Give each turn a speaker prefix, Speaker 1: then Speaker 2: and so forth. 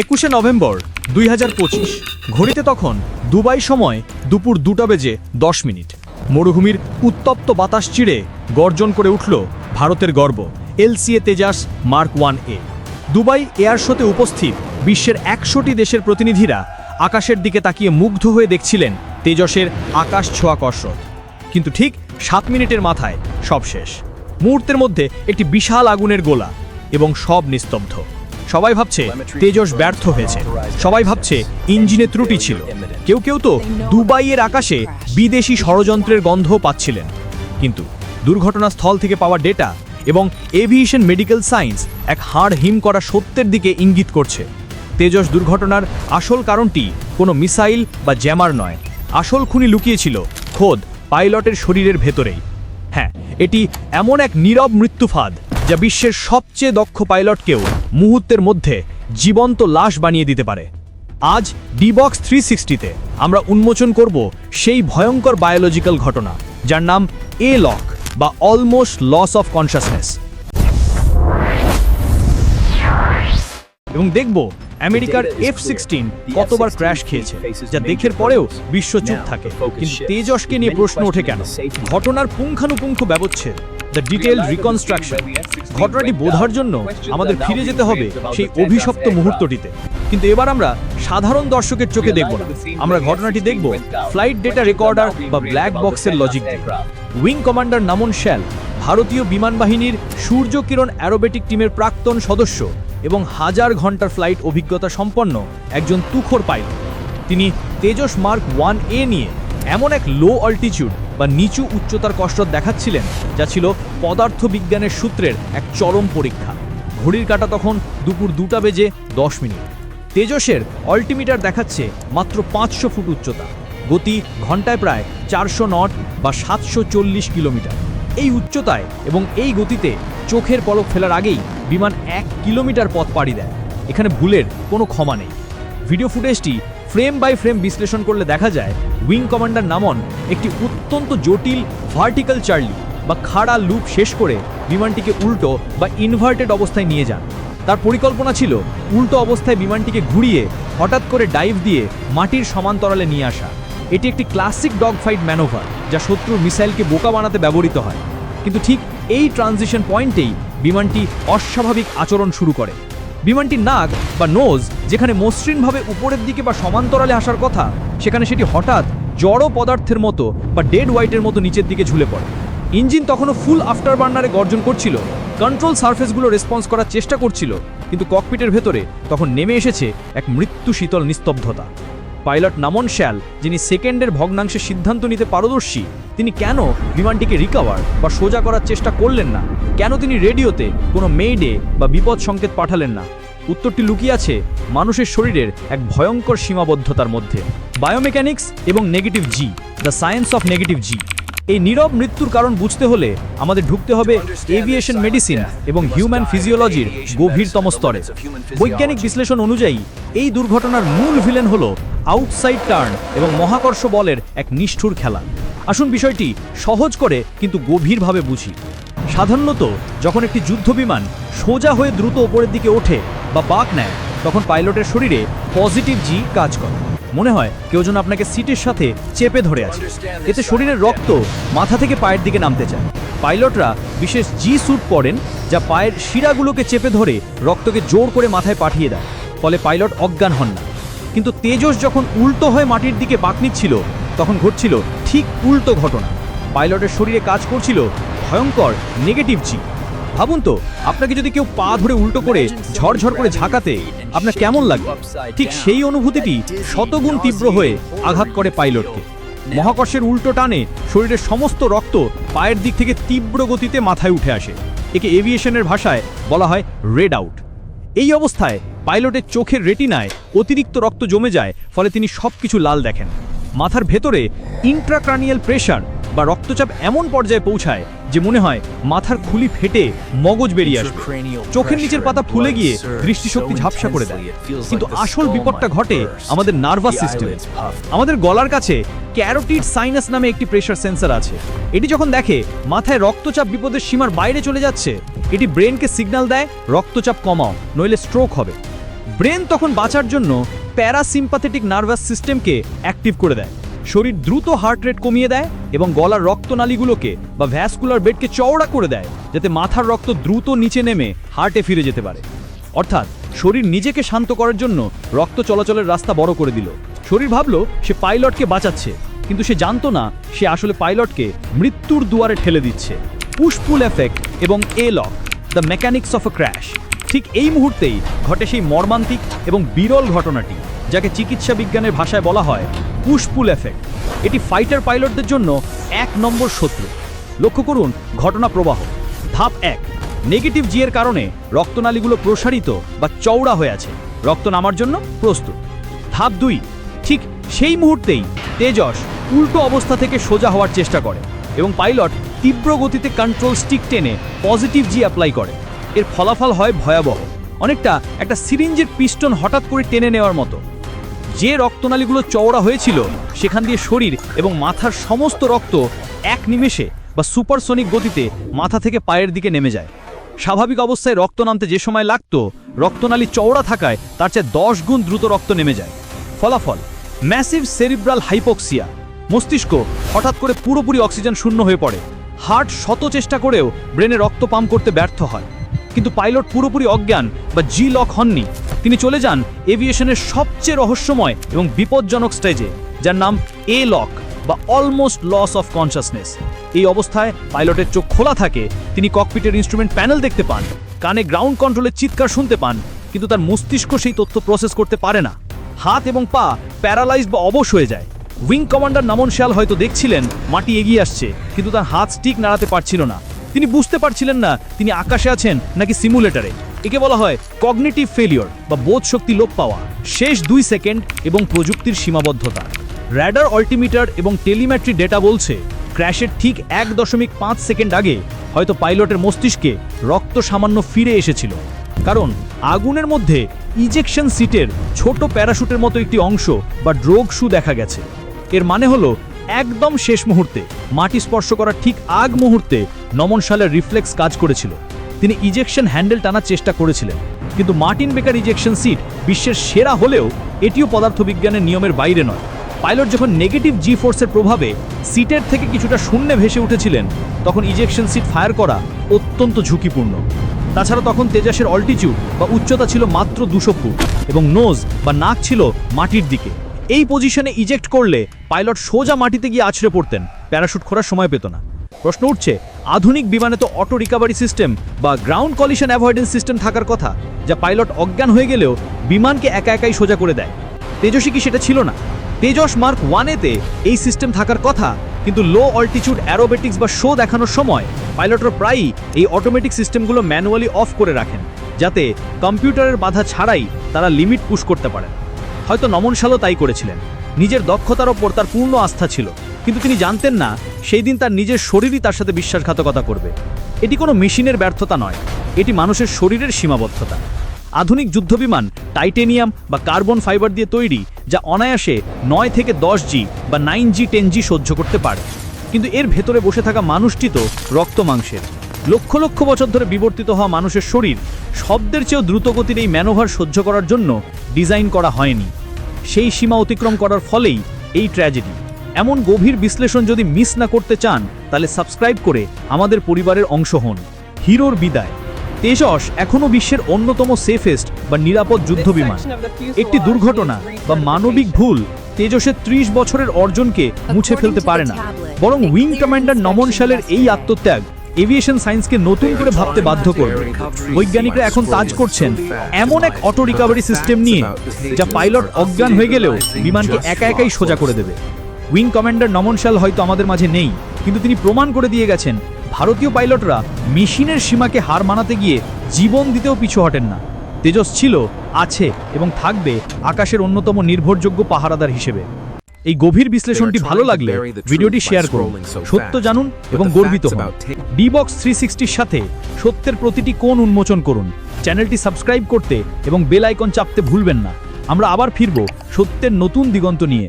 Speaker 1: একুশে নভেম্বর দুই হাজার পঁচিশ, ঘড়িতে তখন দুবাই সময় দুপুর দুটা বেজে দশ মিনিট। মরুভূমির উত্তপ্ত বাতাস চিড়ে গর্জন করে উঠল ভারতের গর্ব, LCA Tejas mark one A. Dubai air শোতে উপস্থিত বিশ্বের একশোটি দেশের প্রতিনিধিরা আকাশের দিকে তাকিয়ে মুগ্ধ হয়ে দেখছিলেন তেজসের আকাশ ছোঁয়া কসরত। কিন্তু ঠিক সাত মিনিটের মাথায় সব শেষ। মুহূর্তের মধ্যে একটি বিশাল আগুনের গোলা এবং সব নিস্তব্ধ। সবাই ভাবছে তেজস ব্যর্থ হয়েছে। সবাই ভাবছে ইঞ্জিনে ত্রুটি ছিল। কেউ কেউ তো দুবাইয়ের আকাশে বিদেশি ষড়যন্ত্রের গন্ধ পাচ্ছিলেন। কিন্তু দুর্ঘটনাস্থল থেকে পাওয়া ডেটা এবং এভিয়েশন মেডিকেল সায়েন্স এক হাড় হিম করা সত্যের দিকে ইঙ্গিত করছে। তেজস দুর্ঘটনার আসল কারণটি কোনো মিসাইল বা জ্যামার নয়। আসল খুনি লুকিয়েছিল খোদ পাইলটের শরীরের ভেতরেই। হ্যাঁ এটি এমন এক নীরব মৃত্যুফাদ যা বিশ্বের সবচেয়ে দক্ষ পাইলটকেও মুহূর্তের মধ্যে জীবন্ত লাশ বানিয়ে দিতে পারে। আজ ডিবক্স থ্রি সিক্সটিতে আমরা উন্মোচন করব সেই ভয়ঙ্কর বায়োলজিক্যাল ঘটনা যার নাম এ লক বা অলমোস্ট লস অফ কনসাসনেস এবং দেখব আমেরিকার এফ সিক্সটিন কতবার ক্র্যাশ খেয়েছে যা দেখের পরেও বিশ্ব চুপ থাকে। কিন্তু তেজসকে নিয়ে প্রশ্ন ওঠে কেন? ঘটনার পুঙ্খানুপুঙ্খ ব্যবচ্ছেদ। দ্য ডিটেল রিকনস্ট্রাকশন ঘটনাটি বোঝার জন্য আমাদের ফিরে যেতে হবে সেই অভিশপ্ত মুহূর্তটিতে। কিন্তু এবার আমরা সাধারণ দর্শকের চোখে দেখব না। আমরা ঘটনাটি দেখব ফ্লাইট ডেটা রেকর্ডার বা ব্ল্যাক বক্সের লজিক দিয়ে। উইং কমান্ডার নামন শ্যাল ভারতীয় বিমান বাহিনীর সূর্য কিরণ অ্যারোবেটিক টিমের প্রাক্তন সদস্য এবং হাজার ঘণ্টার ফ্লাইট অভিজ্ঞতা সম্পন্ন একজন তুখোর পাইলট তিনি তেজস মার্ক ওয়ান এ নিয়ে এমন এক লো অল্টিটিউড বা নিচু উচ্চতার কসরত দেখাচ্ছিলেন, যা ছিল পদার্থবিজ্ঞানের সূত্রের এক চরম পরীক্ষা। ঘড়ির কাঁটা তখন দুপুর দুটা বেজে দশ মিনিট। তেজসের অল্টিমিটার দেখাচ্ছে মাত্র পাঁচশো ফুট উচ্চতা। গতি ঘন্টায় প্রায় চারশো নট বা সাতশো চল্লিশ কিলোমিটার। এই উচ্চতায় এবং এই গতিতে চোখের পলক ফেলার আগেই বিমান এক কিলোমিটার পথ পাড়ি দেয়। এখানে ভুলের কোনো ক্ষমা নেই। ভিডিও ফুটেজটি ফ্রেম বাই ফ্রেম বিশ্লেষণ করলে দেখা যায়, উইং কমান্ডার নামন একটি অত্যন্ত জটিল ভার্টিক্যাল চার্লি বা খাড়া লুপ শেষ করে বিমানটিকে উল্টো বা ইনভার্টেড অবস্থায় নিয়ে যান। তার পরিকল্পনা ছিল উল্টো অবস্থায় বিমানটিকে ঘুরিয়ে হঠাৎ করে ডাইভ দিয়ে মাটির সমান্তরালে নিয়ে আসা। এটি একটি ক্লাসিক ডগ ফাইট ম্যানোভার যা শত্রুর মিসাইলকে বোকা বানাতে ব্যবহৃত হয়। কিন্তু ঠিক এই ট্রানজিশন পয়েন্টেই বিমানটি অস্বাভাবিক আচরণ শুরু করে। বিমানটির নাক বা নোজ, যেখানে মসৃণভাবে উপরের দিকে বা সমান্তরালে আসার কথা, সেখানে সেটি হঠাৎ জড় পদার্থের মতো বা ডেড হোয়াইটের মতো নিচের দিকে ঝুলে পড়ে। ইঞ্জিন তখনও ফুল আফটার বার্নারে গর্জন করছিল। কন্ট্রোল সার্ফেসগুলো রেসপন্স করার চেষ্টা করছিল, কিন্তু ককপিটের ভেতরে তখন নেমে এসেছে এক মৃত্যু শীতল নিস্তব্ধতা। পাইলট নামন শ্যাল, যিনি সেকেন্ডের ভগ্নাংশে সিদ্ধান্ত নিতে পারদর্শী তিনি কেন বিমানটিকে রিকভার বা সোজা করার চেষ্টা করলেন না? কেন তিনি রেডিওতে কোনো মেইডে বা বিপদ সংকেত পাঠালেন না? উত্তরটি লুকিয়ে আছে মানুষের শরীরের এক ভয়ঙ্কর সীমাবদ্ধতার মধ্যে। বায়োমেকানিক্স এবং negative G the science of negative G এই নীরব মৃত্যুর কারণ বুঝতে হলে আমাদের ঢুকতে হবে এভিয়েশন মেডিসিন এবং হিউম্যান ফিজিওলজির গভীরতম স্তরে। বৈজ্ঞানিক বিশ্লেষণ অনুযায়ী, এই দুর্ঘটনার মূল ভিলেন হল আউটসাইড টার্ন এবং মহাকর্ষ বলের এক নিষ্ঠুর খেলা। আসুন বিষয়টি সহজ করে কিন্তু গভীরভাবে বুঝি। সাধারণত যখন একটি যুদ্ধ বিমান সোজা হয়ে দ্রুত ওপরের দিকে ওঠে বা বাঁক নেয়, তখন পাইলটের শরীরে পজিটিভ জি কাজ করে। মনে হয় কেউ যেন আপনাকে সিটের সাথে চেপে ধরে আছে। এতে শরীরের রক্ত মাথা থেকে পায়ের দিকে নামতে চায়। পাইলটরা বিশেষ জি স্যুট পরেন যা পায়ের শিরাগুলোকে চেপে ধরে রক্তকে জোর করে মাথায় পাঠিয়ে দেয়, ফলে পাইলট অজ্ঞান হন না। কিন্তু তেজস যখন উল্টো হয়ে মাটির দিকে বাঁক নিচ্ছিল, তখন ঘটছিল ঠিক উল্টো ঘটনা। পাইলটের শরীরে কাজ করছিল ভয়ঙ্কর নেগেটিভ জি ভাবুন তো, আপনাকে যদি কেউ পা ধরে উল্টো করে ঝরঝর করে ঝাঁকাতে, আপনার কেমন লাগবে? ঠিক সেই অনুভূতিটি শতগুণ তীব্র হয়ে আঘাত করে পাইলটকে। মহাকর্ষের উল্টো টানে শরীরের সমস্ত রক্ত পায়ের দিক থেকে তীব্র গতিতে মাথায় উঠে আসে। একে এভিয়েশনের ভাষায় বলা হয় রেড আউট। এই অবস্থায় পাইলটের চোখের রেটিনায় অতিরিক্ত রক্ত জমে যায়, ফলে তিনি সবকিছু লাল দেখেন। মাথার ভেতরে ইন্ট্রাক্রানিয়াল প্রেশার বা রক্তচাপ এমন পর্যায়ে পৌঁছায় যে মনে হয় মাথার খুলি ফেটে মগজ বেরিয়ে আসবে। চোখের নিচের পাতা ফুলে গিয়ে দৃষ্টিশক্তি ঝাপসা করে দেয়। কিন্তু আসল বিপদটা ঘটে আমাদের নার্ভাস সিস্টেমে আমাদের গলার কাছে ক্যারোটিড সাইনাস নামে একটি প্রেশার সেন্সর আছে। এটি যখন দেখে মাথায় রক্তচাপ বিপদের সীমার বাইরে চলে যাচ্ছে এটি ব্রেনকে সিগন্যাল দেয় রক্তচাপ কমাও নইলে স্ট্রোক হবে। ব্রেন তখন বাঁচার জন্য প্যারাসিম্পাথেটিক নার্ভাস সিস্টেমকে অ্যাক্টিভ করে দেয়। শরীর দ্রুত হার্ট রেট কমিয়ে দেয় এবং গলার রক্তনালীগুলোকে বা ভ্যাসকুলার বেডকে চওড়া করে দেয়, যাতে মাথার রক্ত দ্রুত নিচে নেমে হার্টে ফিরে যেতে পারে। অর্থাৎ শরীর নিজেকে শান্ত করার জন্য রক্ত চলাচলের রাস্তা বড় করে দিল। শরীর ভাবলো, সে পাইলটকে বাঁচাচ্ছে, কিন্তু সে জানতো না সে আসলে পাইলটকে মৃত্যুর দুয়ারে ঠেলে দিচ্ছে। পুশপুল এফেক্ট এবং A LOC, the mechanics of a crash. ঠিক এই মুহূর্তেই ঘটে সেই মর্মান্তিক এবং বিরল ঘটনাটি, যাকে চিকিৎসা বিজ্ঞানের ভাষায় বলা হয় পুশপুল এফেক্ট। এটি ফাইটার পাইলটদের জন্য এক নম্বর শত্রু। লক্ষ্য করুন, ঘটনা প্রবাহ। ধাপ এক, নেগেটিভ জি এর কারণে রক্তনালীগুলো প্রসারিত বা চওড়া হয়ে আছে। রক্ত নামার জন্য প্রস্তুত। ধাপ দুই, ঠিক সেই মুহূর্তেই তেজস উল্টো অবস্থা থেকে সোজা হওয়ার চেষ্টা করে এবং পাইলট তীব্র গতিতে কন্ট্রোল স্টিক টেনে পজিটিভ জি অ্যাপ্লাই করে। এর ফলাফল হয় ভয়াবহ। অনেকটা একটা সিরিঞ্জের পিস্টন হঠাৎ করে টেনে নেওয়ার মতো। যে রক্তনালীগুলো চওড়া হয়েছিল, সেখান দিয়ে শরীর এবং মাথার সমস্ত রক্ত এক নিমেষে বা সুপারসনিক গতিতে মাথা থেকে পায়ের দিকে নেমে যায়। স্বাভাবিক অবস্থায় রক্ত নামতে যে সময় লাগতো, রক্তনালী চওড়া থাকায় তার চেয়ে দশ গুণ দ্রুত রক্ত নেমে যায়। ফলাফল, ম্যাসিভ সেরিব্রাল হাইপোক্সিয়া। মস্তিষ্ক হঠাৎ করে পুরোপুরি অক্সিজেন শূন্য হয়ে পড়ে। হার্ট শত চেষ্টা করেও ব্রেনে রক্ত পাম্প করতে ব্যর্থ হয়। কিন্তু পাইলট পুরোপুরি অজ্ঞান বা জি লক হননি। তিনি চলে যান এভিয়েশনের সবচেয়ে রহস্যময় এবং বিপজ্জনক স্টেজে, যার নাম এ লক বা অলমোস্ট লস অফ কনসাসনেস এই অবস্থায় পাইলটের চোখ খোলা থাকে, তিনি ককপিটের ইনস্ট্রুমেন্ট প্যানেল দেখতে পান, কানে গ্রাউন্ড কন্ট্রোলের চিৎকার শুনতে পান, কিন্তু তার মস্তিষ্ক সেই তথ্য প্রসেস করতে পারে না। হাত এবং পা প্যারালাইজ বা অবশ হয়ে যায়। উইং কমান্ডার নামন শ্যাল হয়তো দেখছিলেন, মাটি এগিয়ে আসছে, কিন্তু তার হাত স্টিক নাড়াতে পারছিল না। তিনি বুঝতে পারছিলেন না তিনি আকাশে আছেন নাকি সিমুলেটরে একে বলা হয় কগনিটিভ ফেলিওর বা বোধ শক্তি লোপ পাওয়া। শেষ দুই সেকেন্ড এবং প্রযুক্তির সীমাবদ্ধতা। র্যাডার অল্টিমিটার এবং টেলিমেট্রি ডেটা বলছে ক্র্যাশের ঠিক এক দশমিক পাঁচ সেকেন্ড আগে হয়তো পাইলটের মস্তিষ্কে রক্ত সামান্য ফিরে এসেছিল। কারণ আগুনের মধ্যে ইজেকশন সিটের ছোট প্যারাশুটের মতো একটি অংশ বা ড্রোগ শু দেখা গেছে। এর মানে হলো একদম শেষ মুহূর্তে, মাটি স্পর্শ করার ঠিক আগ মুহূর্তে নমন সালের রিফ্লেক্স কাজ করেছিল। তিনি ইজেকশন হ্যান্ডেল টানার চেষ্টা করেছিলেন, কিন্তু মার্টিন বেকার ইজেকশন সিট বিশ্বের সেরা হলেও এটিও পদার্থবিজ্ঞানের নিয়মের বাইরে নয়। পাইলট যখন নেগেটিভ জি ফোর্সের প্রভাবে সিটের থেকে কিছুটা শূন্যে ভেসে উঠেছিলেন, তখন ইজেকশন সিট ফায়ার করা অত্যন্ত ঝুঁকিপূর্ণ। তাছাড়া তখন তেজাসের অল্টিটিউড বা উচ্চতা ছিল মাত্র দুশো ফুট এবং নোজ বা নাক ছিল মাটির দিকে। এই পজিশনে ইজেক্ট করলে পাইলট সোজা মাটিতে গিয়ে আছড়ে পড়তেন। প্যারাশুট খোরার সময় পেত না। প্রশ্ন উঠছে, আধুনিক বিমানে তো অটো রিকাভারি সিস্টেম বা গ্রাউন্ড কলিশন অ্যাভয়েডেন্স সিস্টেম থাকার কথা, যা পাইলট অজ্ঞান হয়ে গেলেও বিমানকে একা একাই সোজা করে দেয়। তেজস্বী কি সেটা ছিল না? তেজস মার্ক ওয়ানেতে এই সিস্টেম থাকার কথা, কিন্তু লো অল্টিটিউড অ্যারোবেটিক্স বা শো দেখানোর সময় পাইলটরা প্রায়ই এই অটোমেটিক সিস্টেমগুলো ম্যানুয়ালি অফ করে রাখেন, যাতে কম্পিউটারের বাধা ছাড়াই তারা লিমিট পুশ করতে পারেন। হয়তো নমন শালও তাই করেছিলেন। নিজের দক্ষতার ওপর তার পূর্ণ আস্থা ছিল। কিন্তু তিনি জানতেন না, সেই দিন তার নিজের শরীরই তার সাথে বিশ্বাসঘাতকতা করবে। এটি কোনো মেশিনের ব্যর্থতা নয়, এটি মানুষের শরীরের সীমাবদ্ধতা। আধুনিক যুদ্ধবিমান, টাইটেনিয়াম বা কার্বন ফাইবার দিয়ে তৈরি, যা অনায়াসে নয় থেকে দশ জি বা নাইন জি, টেন জি সহ্য করতে পারে। কিন্তু এর ভেতরে বসে থাকা মানুষটি তো রক্ত মাংসের। লক্ষ লক্ষ বছর ধরে বিবর্তিত হওয়া মানুষের শরীর, শব্দের চেয়েও দ্রুতগতির এই ম্যানোভার সহ্য করার জন্য ডিজাইন করা হয়নি। সেই সীমা অতিক্রম করার ফলেই এই ট্র্যাজেডি। এমন গভীর বিশ্লেষণ যদি মিস না করতে চান তাহলে সাবস্ক্রাইব করে আমাদের পরিবারের অংশ হন। হিরোর বিদায়। তেজস এখনও বিশ্বের অন্যতম সেফেস্ট বা নিরাপদ যুদ্ধবিমান। একটি দুর্ঘটনা বা মানবিক ভুল তেজসের ত্রিশ বছরের অর্জনকে মুছে ফেলতে পারে না। বরং উইং কমান্ডার নমন শালের এই আত্মত্যাগ এভিয়েশন সায়েন্সকে নতুন করে ভাবতে বাধ্য করবে। বৈজ্ঞানিকরা এখন কাজ করছেন এমন এক অটো রিকভারি সিস্টেম নিয়ে, যা পাইলট অজ্ঞান হয়ে গেলেও বিমানকে একা একাই সোজা করে দেবে। উইং কমান্ডার নমন শাল হয়তো আমাদের মাঝে নেই, কিন্তু তিনি প্রমাণ করে দিয়ে গেছেন, ভারতীয় পাইলটরা মেশিনের সীমাকে হার মানাতে গিয়ে জীবন দিতেও পিছু হটেন না। তেজস ছিল, আছে এবং থাকবে আকাশের অন্যতম নির্ভরযোগ্য পাহারাদার হিসেবে। এই গভীর বিশ্লেষণটি ভালো লাগলে ভিডিওটি শেয়ার করুন সত্য জানুন এবং গর্বিত হন। ডি বক্স থ্রি সিক্সটির সাথে সত্যের প্রতিটি কোণ উন্মোচন করুন চ্যানেলটি সাবস্ক্রাইব করতে এবং বেল আইকন চাপতে ভুলবেন না। আমরা আবার ফিরব সত্যের নতুন দিগন্ত নিয়ে।